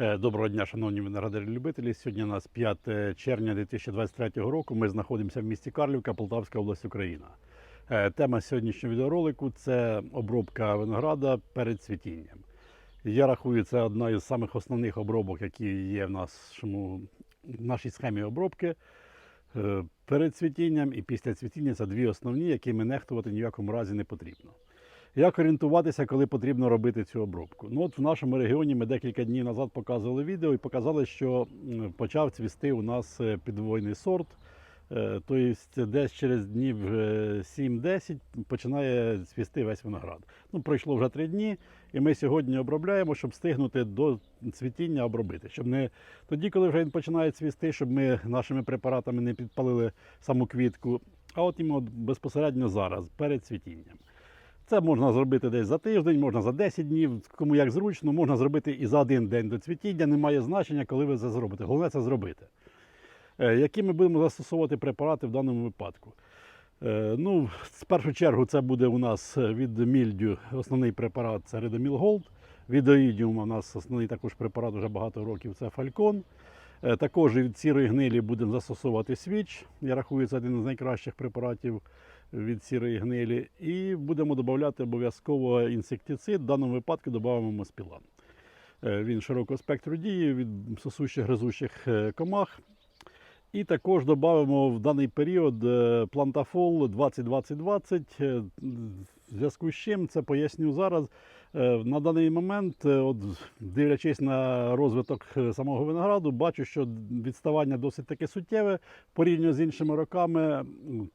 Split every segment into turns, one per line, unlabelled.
Е, Доброго дня, шановні виноградарі-любителі. Сьогодні у нас 5 червня 2023 року. Ми знаходимося в місті Карлівка, Полтавська область, Україна. Е, Тема сьогоднішнього відеоролику це обробка винограда перед цвітінням. Я рахую, це одна із самих основних обробок, які є в нашому, в нашій схемі обробки. Е, Перед цвітінням і після цвітіння це дві основні, якими нехтувати ні в якому разі не потрібно. Як орієнтуватися, коли потрібно робити цю обробку? Ну от в нашому регіоні ми декілька днів назад показували відео і показали, що почав цвісти у нас е, підвойний сорт. Е, Тобто десь через днів е, 7-10 починає цвісти весь виноград. Ну, пройшло вже три дні, і ми сьогодні обробляємо, щоб встигнути до цвітіння обробити. Щоб не тоді, коли вже він починає цвісти, щоб ми нашими препаратами не підпалили саму квітку, а от іменно безпосередньо зараз, перед цвітінням. Це можна зробити десь за тиждень, можна за 10 днів, кому як зручно, можна зробити і за один день до цвітіння. Немає значення, коли ви це зробите. Головне це зробити. Е, Які ми будемо застосовувати препарати в даному випадку? Е, Ну, в першу чергу це буде у нас від мільдю основний препарат це Редоміл Голд. Від оїдіума у нас основний також препарат вже багато років це. Е, Також від сірої гнилі будемо застосовувати свіч. Я рахую, це один з найкращих препаратів від сірої гнилі. І будемо додати обов'язково інсектицид. В даному випадку додаємо моспілан. Е, Він широкого спектру дії від сосущих гризучих е, комах. І також додамо в даний період е, плантафол 20-20-20. В зв'язку з чим це поясню зараз. Е, На даний момент, е, от, дивлячись на розвиток е, самого винограду, бачу, що відставання досить таке суттєве порівняно з іншими роками.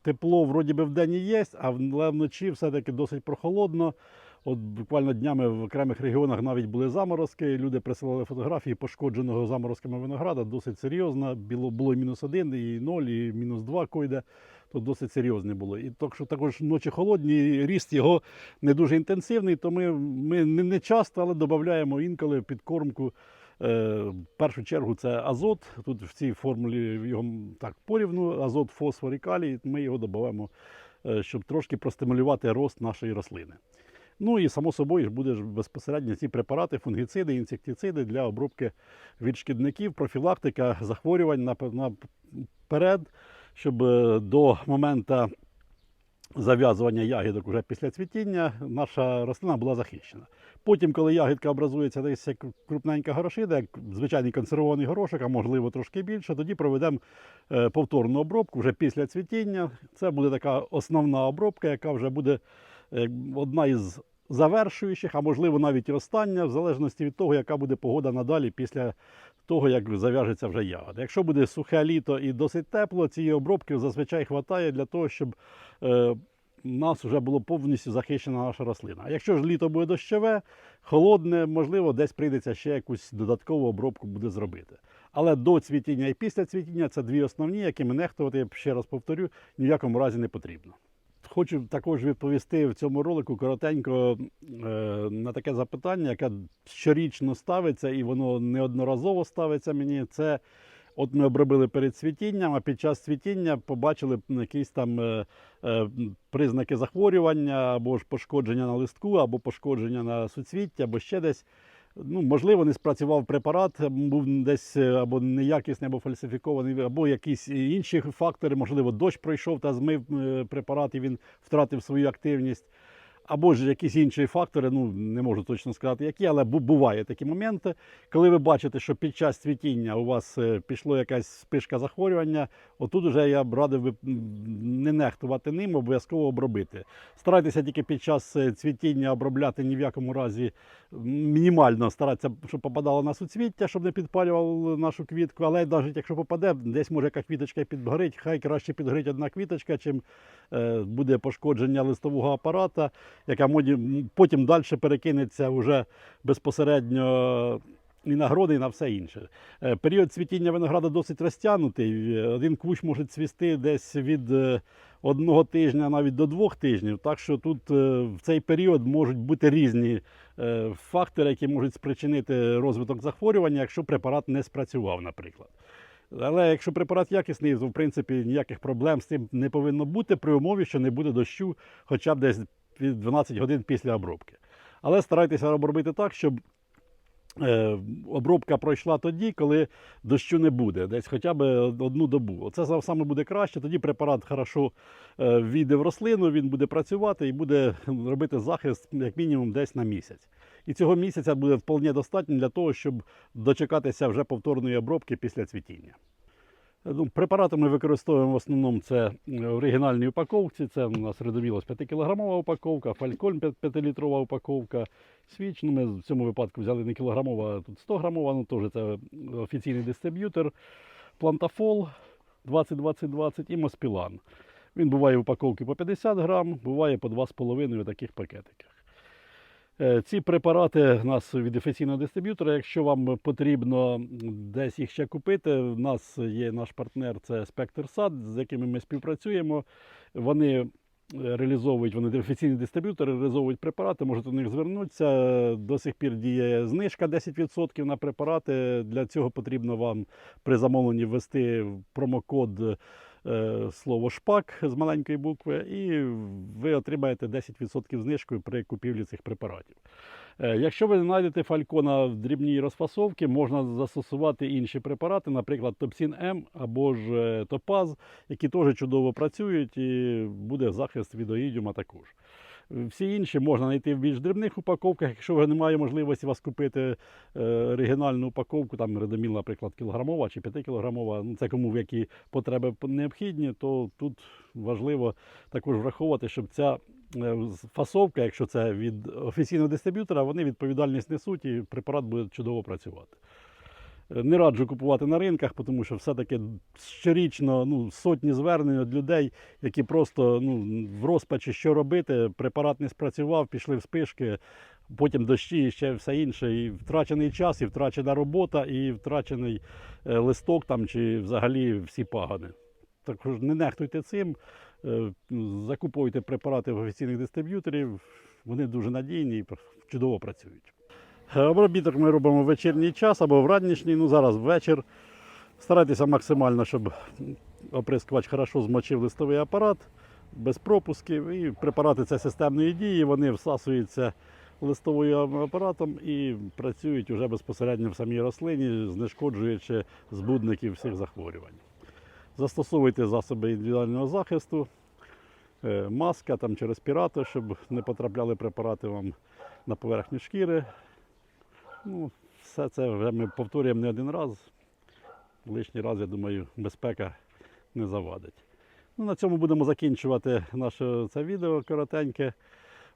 Тепло вроді би в день і є, але вночі все-таки досить прохолодно. От буквально днями в окремих регіонах навіть були заморозки. Люди присилали фотографії пошкодженого заморозками винограда. Досить серйозно. Було, було мінус один, і ноль, і мінус два койде. То досить серйозне було. І так що також ночі холодні, ріст його не дуже інтенсивний, то ми, ми не, часто, але додаємо інколи підкормку. Е, в першу чергу це азот. Тут в цій формулі його так порівну, азот, фосфор і калій. Ми його додаємо, е, щоб трошки простимулювати рост нашої рослини. Ну і само собою ж буде безпосередньо ці препарати, фунгіциди, інсектициди для обробки від шкідників, профілактика захворювань напе- наперед, щоб е, до моменту зав'язування ягідок уже після цвітіння наша рослина була захищена. Потім, коли ягідка образується десь як крупненька горошина, як звичайний консервований горошок, а можливо трошки більше, тоді проведемо е, повторну обробку вже після цвітіння. Це буде така основна обробка, яка вже буде е, одна із завершуючих, а можливо навіть і остання, в залежності від того, яка буде погода надалі після того, як зав'яжеться вже ягода. Якщо буде сухе літо і досить тепло, цієї обробки зазвичай вистачає для того, щоб е, нас вже було повністю захищена наша рослина. А якщо ж літо буде дощове, холодне, можливо, десь прийдеться ще якусь додаткову обробку буде зробити. Але до цвітіння і після цвітіння це дві основні, якими нехтувати, я ще раз повторю, ні в якому разі не потрібно. Хочу також відповісти в цьому ролику коротенько е, на таке запитання, яке щорічно ставиться, і воно неодноразово ставиться мені. Це от ми обробили перед цвітінням, а під час цвітіння побачили якісь там е, е, признаки захворювання або ж пошкодження на листку, або пошкодження на суцвіття, або ще десь. Ну, можливо, не спрацював препарат, був десь е, або неякісний, або фальсифікований, або якісь інші фактори. Можливо, дощ пройшов та змив е, препарат і він втратив свою активність. Або ж якісь інші фактори, ну не можу точно сказати, які, але бу- буває такі моменти, коли ви бачите, що під час цвітіння у вас е, пішло якась спишка захворювання, отут вже я б радив не нехтувати ним, обов'язково обробити. Старайтеся тільки під час е, цвітіння обробляти ні в якому разі мінімально старатися, щоб попадало на суцвіття, щоб не підпалював нашу квітку. Але навіть якщо попаде, десь може яка квіточка підгорить, хай краще підгорить одна квіточка, чим е, буде пошкодження листового апарата, яка потім далі перекинеться вже безпосередньо. І на гроди, і на все інше. Е, Період цвітіння винограда досить розтягнутий. Один кущ може цвісти десь від е, одного тижня навіть до двох тижнів. Так що тут е, в цей період можуть бути різні фактори, які можуть спричинити розвиток захворювання, якщо препарат не спрацював, наприклад. Але якщо препарат якісний, то в принципі ніяких проблем з цим не повинно бути при умові, що не буде дощу хоча б десь від 12 годин після обробки. Але старайтеся обробити так, щоб Е, Обробка пройшла тоді, коли дощу не буде, десь хоча б одну добу. Оце саме буде краще. Тоді препарат хорошо е, війде в рослину, він буде працювати і буде робити захист як мінімум десь на місяць. І цього місяця буде вполне достатньо для того, щоб дочекатися вже повторної обробки після цвітіння. Е, Ну, препарати ми використовуємо в основному це е, в оригінальній упаковці. Це у нас Редомілос 5-кілограмова упаковка, Фалькольм 5-літрова упаковка, Свіч. Ну, ми в цьому випадку взяли не кілограмова, а тут 100 грамова, ну теж це офіційний дистриб'ютор. Плантафол 20-20-20 і Моспілан. Він буває в упаковці по 50 грам, буває по 2,5 у таких пакетиках. Е, Ці препарати у нас від офіційного дистриб'ютора. Якщо вам потрібно десь їх ще купити, у нас є наш партнер, це Спектр Сад, з якими ми співпрацюємо. Вони е, реалізовують, вони офіційні дистриб'ютори, реалізовують препарати, можете до них звернутися. До сих пір діє знижка 10% на препарати. Для цього потрібно вам при замовленні ввести промокод слово шпак з маленької букви, і ви отримаєте 10% знижкою при купівлі цих препаратів. Е, Якщо ви знайдете фалькона в дрібній розфасовці, можна застосувати інші препарати, наприклад, Топсін М або ж е, Топаз, які теж чудово працюють і буде захист від оїдіума також. Всі інші можна знайти в більш дрібних упаковках. Якщо ви немає можливості вас купити е, оригінальну упаковку, там редоміл, наприклад, кілограмова чи 5 кілограмова, ну це кому в які потреби необхідні, то тут важливо також враховувати, щоб ця е, фасовка, якщо це від офіційного дистриб'ютора, вони відповідальність несуть і препарат буде чудово працювати. Не раджу купувати на ринках, тому що все-таки щорічно ну, сотні звернень від людей, які просто ну, в розпачі, що робити, препарат не спрацював, пішли в спишки, потім дощі і ще все інше. І втрачений час, і втрачена робота, і втрачений е, листок там, чи взагалі всі пагани. Також не нехтуйте цим, е, закуповуйте препарати в офіційних дистриб'юторів, вони дуже надійні і чудово працюють. Обробіток ми робимо в вечірній час або в ранішній, ну зараз вечір. Старайтеся максимально, щоб оприскувач хорошо змочив листовий апарат без пропусків. І препарати це системної дії, вони всасуються листовим апаратом і працюють уже безпосередньо в самій рослині, знешкоджуючи збудників всіх захворювань. Застосовуйте засоби індивідуального захисту, е, маска там, чи респіратор, щоб не потрапляли препарати вам на поверхню шкіри. Ну, все це вже ми повторюємо не один раз. Лишній раз, я думаю, безпека не завадить. Ну, на цьому будемо закінчувати наше це відео коротеньке.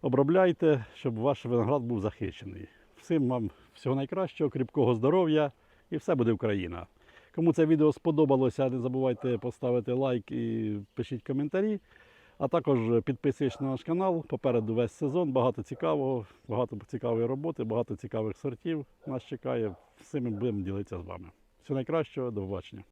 Обробляйте, щоб ваш виноград був захищений. Всім вам всього найкращого, кріпкого здоров'я і все буде Україна. Кому це відео сподобалося, не забувайте поставити лайк і пишіть коментарі. А також підписуйся на наш канал. Попереду весь сезон, багато цікавого, багато цікавої роботи, багато цікавих сортів нас чекає. Всім ми будемо ділитися з вами. Всього найкращого, до побачення.